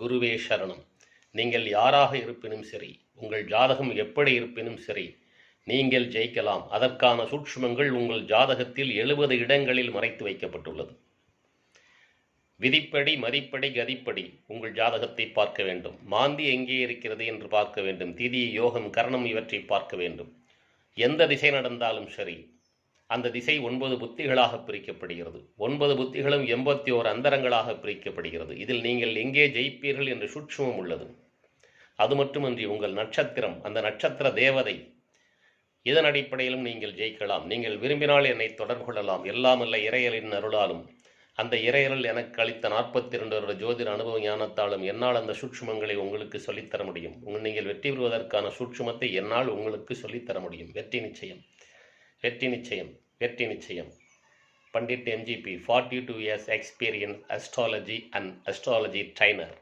குருவே சரணம். நீங்கள் யாராக இருப்பினும் சரி உங்கள் ஜாதகம் எப்படி இருப்பினும் சரி நீங்கள் ஜெயிக்கலாம். அதற்கான சூட்சுமங்கள் உங்கள் ஜாதகத்தில் எழுபது இடங்களில் மறைத்து வைக்கப்பட்டுள்ளது. விதிப்படி மதிப்படி கதிப்படி உங்கள் ஜாதகத்தை பார்க்க வேண்டும். மாந்தி எங்கே இருக்கிறது என்று பார்க்க வேண்டும். திதி யோகம் கரணம் இவற்றை பார்க்க வேண்டும். எந்த திசை நடந்தாலும் சரி அந்த திசை ஒன்பது புத்திகளாக பிரிக்கப்படுகிறது. ஒன்பது புத்திகளும் எண்பத்தி ஓர் அந்தரங்களாக பிரிக்கப்படுகிறது. இதில் நீங்கள் எங்கே ஜெயிப்பீர்கள் என்று சூட்சுமம் உள்ளது. அது மட்டுமின்றி உங்கள் நட்சத்திரம் அந்த நட்சத்திர தேவதை இதன் அடிப்படையிலும் நீங்கள் ஜெயிக்கலாம். நீங்கள் விரும்பினால் என்னை தொடர்பு கொள்ளலாம். எல்லாம் அல்ல இறையலின் அருளாலும். அந்த இறையரல் எனக்கு அளித்த நாற்பத்தி இரண்டு வருட ஜோதிட அனுபவ ஞானத்தாலும் என்னால் அந்த சூட்சுமங்களை உங்களுக்கு சொல்லித்தர முடியும். உங்கள் நீங்கள் வெற்றி பெறுவதற்கான சூட்சுமத்தை என்னால் உங்களுக்கு சொல்லித்தர முடியும். வெற்றி நிச்சயம். வெற்றி நிச்சயம் வெற்றி நிச்சயம். Pandit MGP forty two years experience astrology and astrology trainer